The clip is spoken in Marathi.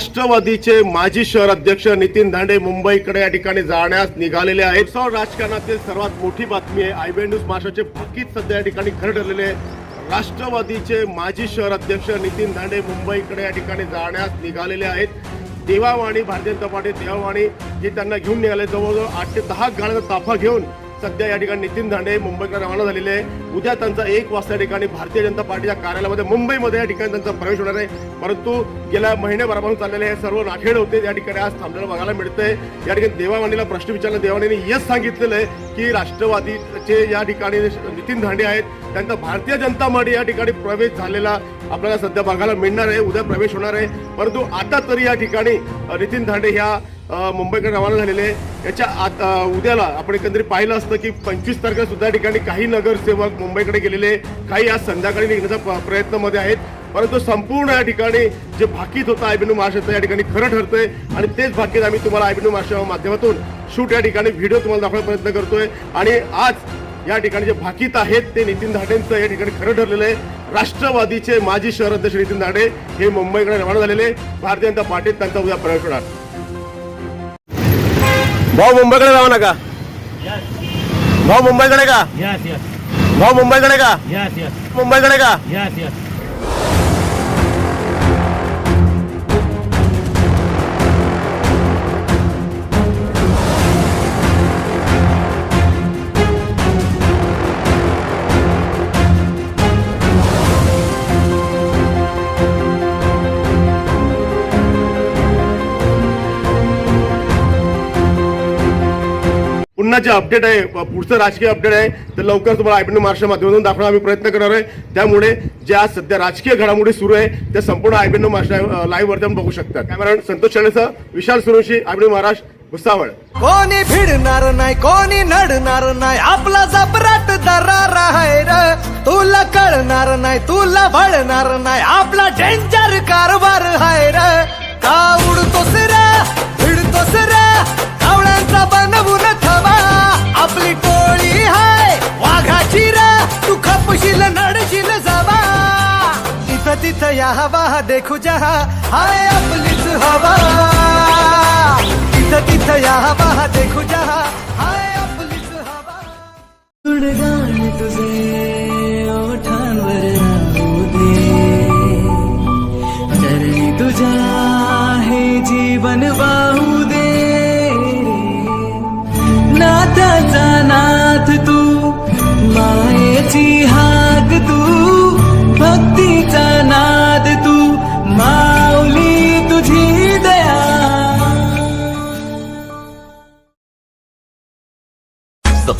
राष्ट्रवादीचे माजी शहर अध्यक्ष नितीन दांडे मुंबईकडे या ठिकाणी जाण्यास निघालेले आहेत. सौ राजकारणातील सर्वात मोठी बातमी आहे. आयबीएन न्यूज महाराष्ट्राचे भाकीत सध्या या ठिकाणी खरं ठरलेले आहे. राष्ट्रवादीचे माजी शहर अध्यक्ष नितीन दांडे मुंबईकडे या ठिकाणी जाण्यास निघालेले आहेत. देवावाणी भारतीय जनता पार्टी देवावाणी हे त्यांना घेऊन निघाले. जवळजवळ आठ ते दहा गाण्याचा ताफा घेऊन सध्या या ठिकाणी नितीन धांडे मुंबईकडे रवाना झालेले आहे उद्या त्यांचा एक वाजता या ठिकाणी भारतीय जनता पार्टीच्या कार्यालयामध्ये मुंबईमध्ये या ठिकाणी त्यांचा प्रवेश होणार आहे. परंतु गेल्या महिन्याभरापासून चाललेले हे सर्व नाखेड होते. या ठिकाणी आज थांबलेलं बघायला मिळतंय. या ठिकाणी देवावाणीला प्रश्न विचारला. देवाणीने हेच सांगितलेलं आहे की राष्ट्रवादीचे या ठिकाणी नितीन धांडे आहेत. त्यांचा भारतीय जनता पार्टी या ठिकाणी प्रवेश झालेला आपल्याला सध्या बघायला मिळणार आहे. उद्या प्रवेश होणार आहे. परंतु आता तरी या ठिकाणी नितीन धांडे ह्या मुंबईकडे रवाना झालेले आहे याच्या आत उद्याला आपण एकंदरीत पाहिलं असतं की पंचवीस तारखेला सुद्धा ठिकाणी काही नगरसेवक मुंबईकडे गेलेले काही आज संध्याकाळी निघण्याचा प- प्रयत्नामध्ये आहेत. परंतु संपूर्ण या ठिकाणी जे भाकीत होतं आयबीनू महाराष्ट्राचं या ठिकाणी खरं ठरतंय. आणि तेच भाकीत आम्ही तुम्हाला आयबीनू महाराष्ट्राच्या माध्यमातून शूट या ठिकाणी व्हिडिओ तुम्हाला दाखवण्याचा प्रयत्न करतोय. आणि आज या ठिकाणी जे भाकीत आहेत ते नितीन धाडेंचं या ठिकाणी खरं ठरलेलं आहे. राष्ट्रवादीचे माजी शहर अध्यक्ष नितीन धाडे हे मुंबईकडे रवाना झालेले भारतीय जनता पार्टीत त्यांचा उद्या प्रवेश होणार. भाऊ मुंबईकडे रवाना का भाऊ मुंबईकडे का? भाऊ मुंबईकडे का? मुंबईकडे का? पुन्हा जे अपडेट आहे पुढचं राजकीय अपडेट आहे तर लवकर तुम्हाला आयपीएन महाराष्ट्र माध्यमातून दाखवण्याचा आम्ही प्रयत्न करणार आहे. त्यामुळे जे आज सध्या राजकीय घडामोडी सुरू आहे त्या संपूर्ण आयपीएन महाराष्ट्र लाईव्ह वरती बघू शकता. कॅमेरा संतोष शाळेसह विशाल सुरुशी आयपीएन महाराष्ट्र भुसावळ. कोणी भिडणार नाही कोणी नडणार नाही आपला जबराट दरार आहे र. तुला कळणार नाही तुला भळणार नाही आपला डेंजर कारभार आहे र. का उडतो सिरा? खपशील नडशील जावा। तिथं या हवा, देखू जहा, हाय आपलीच हवा। तिथं तिथं या हवा, देखू जहा तुझे ओठांवर राहू दे। हे जीवन वाहू